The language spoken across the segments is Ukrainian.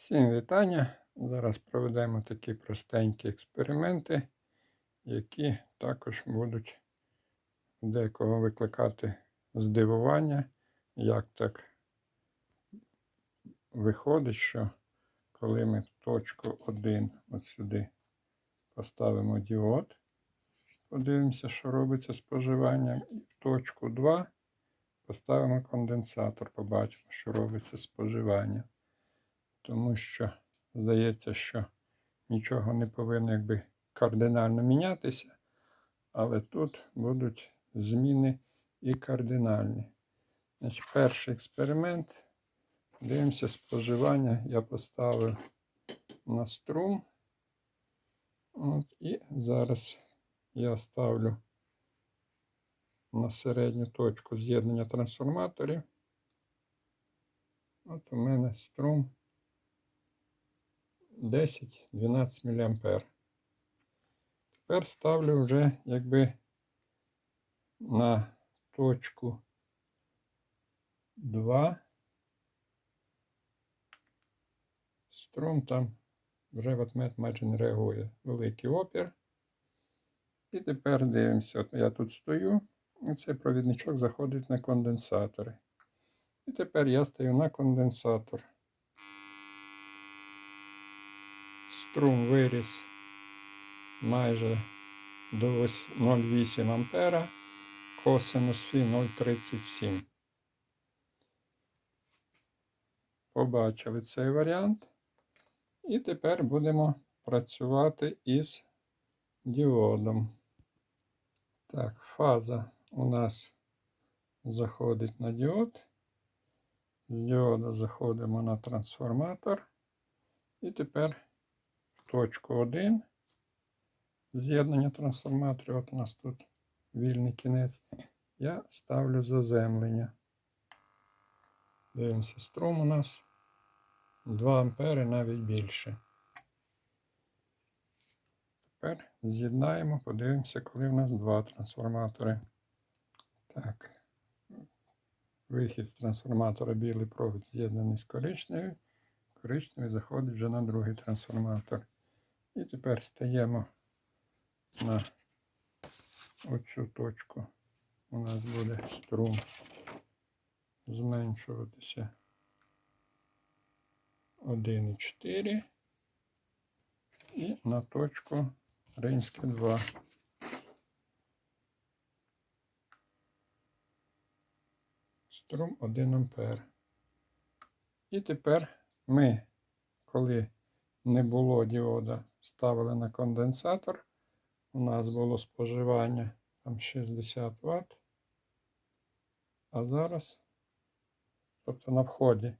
Всім вітання! Зараз проведемо такі простенькі експерименти, які також будуть декого викликати здивування, як так виходить, що коли ми в точку 1 от сюди поставимо діод, подивимося, що робиться з споживанням, і в точку 2 поставимо конденсатор, побачимо, що робиться з споживанням тому що здається, що нічого не повинно якби кардинально мінятися, але тут будуть зміни і кардинальні. Значить, Перший експеримент. Дивимося споживання. Я поставив на струм. От, І зараз я ставлю на середню точку з'єднання трансформаторів. От у мене струм 10-12 мА. Тепер ставлю вже якби на точку 2. Струм там вже ватмет майже не реагує. Великий опір. І тепер дивимося. От я тут стою, і цей провідничок заходить на конденсатори. І тепер я стою на конденсатор. Струм виріс майже до 0,8 ампера, косинус фі 0,37. Побачили цей варіант. І тепер будемо працювати із діодом. Так, фаза у нас заходить на діод. З діода заходимо на трансформатор. І тепер точку 1 з'єднання трансформаторів. От у нас тут вільний кінець. Я ставлю заземлення. Дивимося, струм у нас 2 ампери навіть більше. Тепер з'єднаємо, подивимося, коли в нас два трансформатори. Так. Вихід з трансформатора білий провід з'єднаний з коричневим. Коричневий заходить вже на другий трансформатор. І тепер стаємо на оцю точку. У нас буде струм зменшуватися 1,4 і на точку Ринське 2. Струм 1 ампер. І тепер ми, коли не було діода, ставили на конденсатор. У нас було споживання там 60 Вт. А зараз, тобто на вході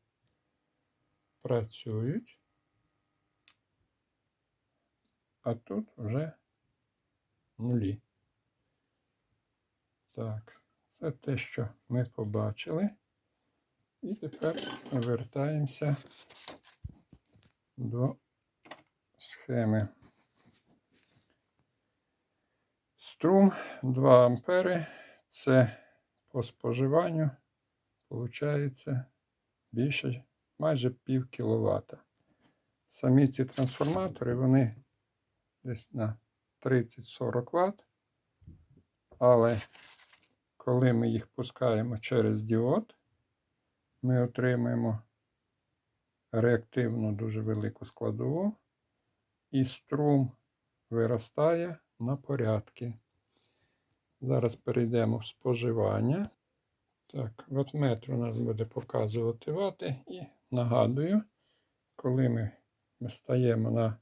працюють, а тут вже нулі. Так, це те, що ми побачили. І тепер вертаємося до схеми. Струм 2 ампери. Це по споживанню виходить більше майже пів кіловата. Самі ці трансформатори, вони десь на 30-40 Вт. Але коли ми їх пускаємо через діод, ми отримаємо реактивну дуже велику складову, і струм виростає на порядки. Зараз перейдемо в споживання. Так, ватметр у нас буде показувати вати. І нагадую, коли ми, ми стаємо на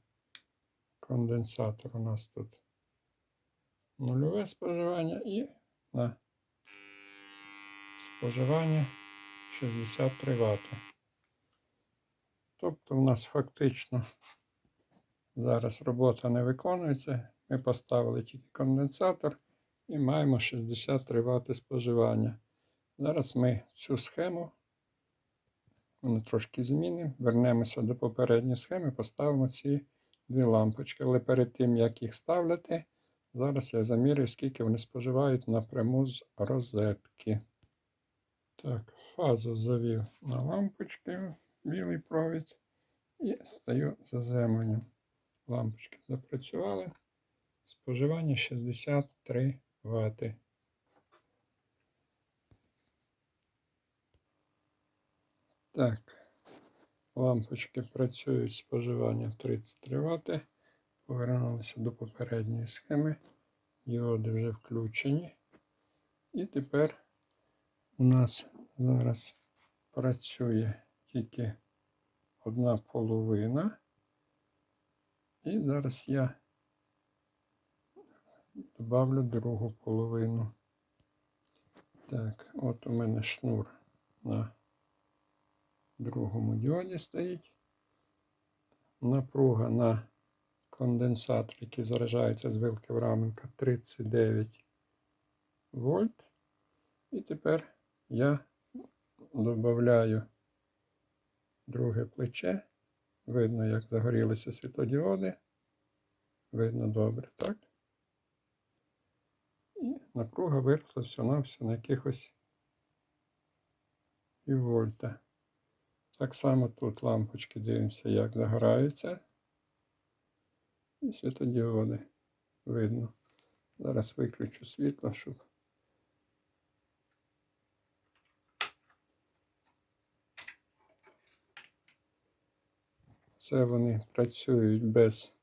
конденсатор, у нас тут нульове споживання і на споживання 63 Вт. Тобто у нас фактично зараз робота не виконується. Ми поставили тільки конденсатор і маємо 63 Вт споживання. Зараз ми цю схему ми трошки змінимо, вернемося до попередньої схеми, поставимо ці дві лампочки. Але перед тим, як їх ставляти, зараз я замірюю, скільки вони споживають напряму з розетки. Так, фазу завів на лампочки білий провід. і стаю заземленням. Лампочки запрацювали. Споживання 63 Вт. Так, лампочки працюють споживання 33 Вт. Повернулися до попередньої схеми. Діоди вже включені. І тепер у нас зараз працює тільки одна половина. І зараз я добавлю другу половину. Так, от у мене шнур на другому діоді стоїть. Напруга на конденсатор, який заряджається з вилки в раменка 39 вольт. І тепер я додаю друге плече. Видно, як загорілися світодіоди. Видно добре, так? І напруга виросла все-навсього на якихось піввольта. Так само тут лампочки дивимося, як загораються. І світодіоди видно. Зараз виключу світло, щоб. Це вони працюють без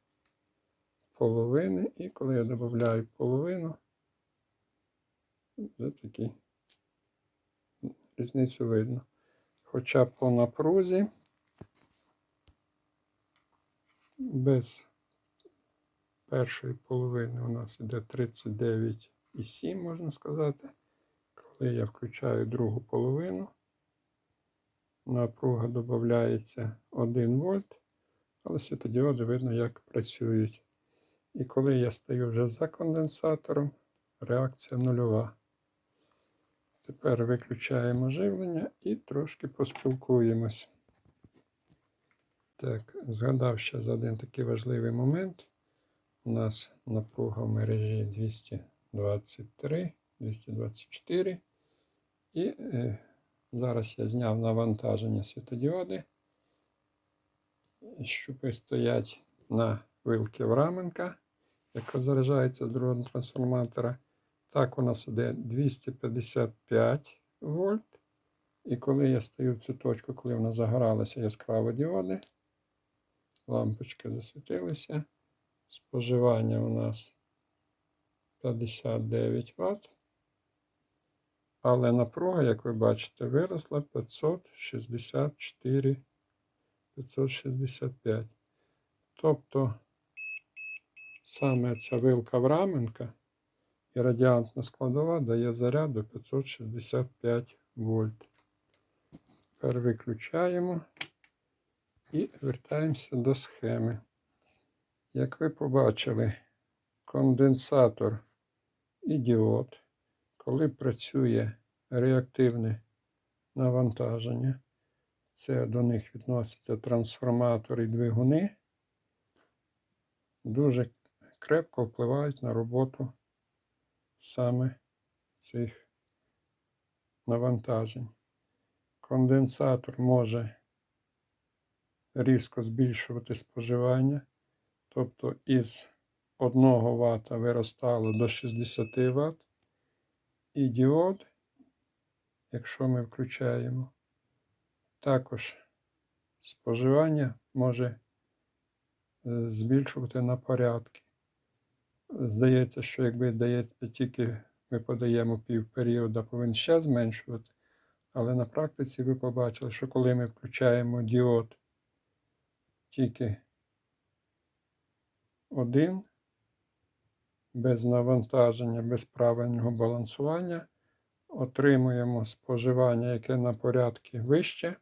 половини, і коли я додаю половину, вже такі різницю видно. Хоча по напрузі без першої половини у нас іде 39,7, можна сказати. Коли я включаю другу половину, напруга додається 1 вольт, але світодіоди видно, як працюють. І коли я стою вже за конденсатором, реакція нульова. Тепер виключаємо живлення і трошки поспілкуємось. Так, згадав ще за один такий важливий момент. У нас напруга в мережі 223, 224. І е, зараз я зняв навантаження світодіоди. Щупи стоять на вилки в раменка, яка заряджається з другого трансформатора. Так, у нас іде 255 вольт. І коли я стою в цю точку, коли вона загоралася яскраво діоди, лампочки засвітилися. Споживання у нас 59 Вт. Але напруга, як ви бачите, виросла 564 565. Тобто саме ця вилка в раменка і радіантна складова дає заряду 565 вольт. Тепер виключаємо і вертаємося до схеми. Як ви побачили, конденсатор і діод, коли працює реактивне навантаження, це до них відносяться трансформатори і двигуни, дуже крепко впливають на роботу саме цих навантажень. Конденсатор може різко збільшувати споживання, тобто із 1 Вт виростало до 60 Вт. І діод, якщо ми включаємо, також споживання може е, збільшувати на порядки. Здається, що якби дається тільки ми подаємо пів періоду, повинен ще зменшувати. Але на практиці ви побачили, що коли ми включаємо діод тільки один, без навантаження, без правильного балансування, отримуємо споживання, яке на порядки вище,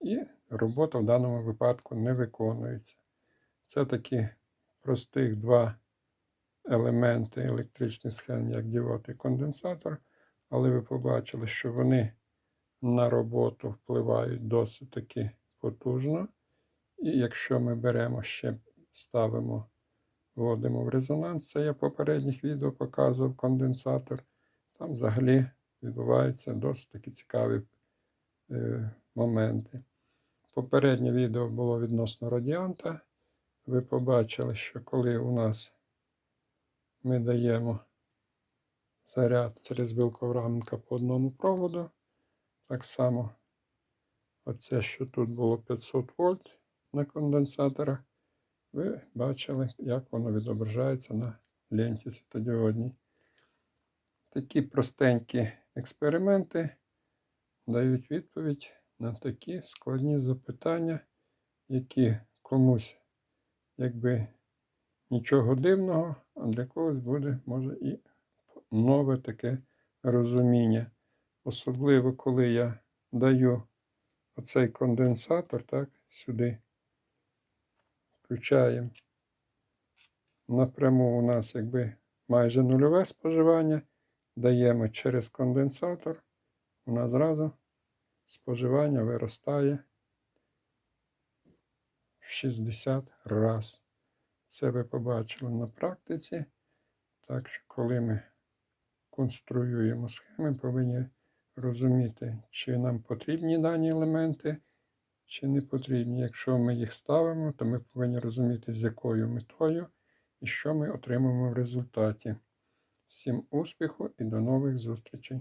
і робота в даному випадку не виконується. Це такі простих два елементи електричних схем, як діод і конденсатор, але ви побачили, що вони на роботу впливають досить таки потужно. І якщо ми беремо ще, ставимо, вводимо в резонанс, це я в попередніх відео показував конденсатор, там взагалі відбуваються досить такі цікаві е, моменти. Попереднє відео було відносно радіанта. Ви побачили, що коли у нас ми даємо заряд через білковраменка по одному проводу, так само оце, що тут було 500 вольт на конденсаторах, ви бачили, як воно відображається на ленті світодіодній. Такі простенькі експерименти дають відповідь на такі складні запитання, які комусь, якби нічого дивного, а для когось буде, може, і нове таке розуміння. Особливо, коли я даю оцей конденсатор, так, сюди. Включаємо. Напряму у нас якби майже нульове споживання. Даємо через конденсатор. Нас зразу споживання виростає в 60 раз. Це ви побачили на практиці. Так що, коли ми конструюємо схеми, повинні розуміти, чи нам потрібні дані елементи, чи не потрібні. Якщо ми їх ставимо, то ми повинні розуміти, з якою метою і що ми отримаємо в результаті. Всім успіху і до нових зустрічей!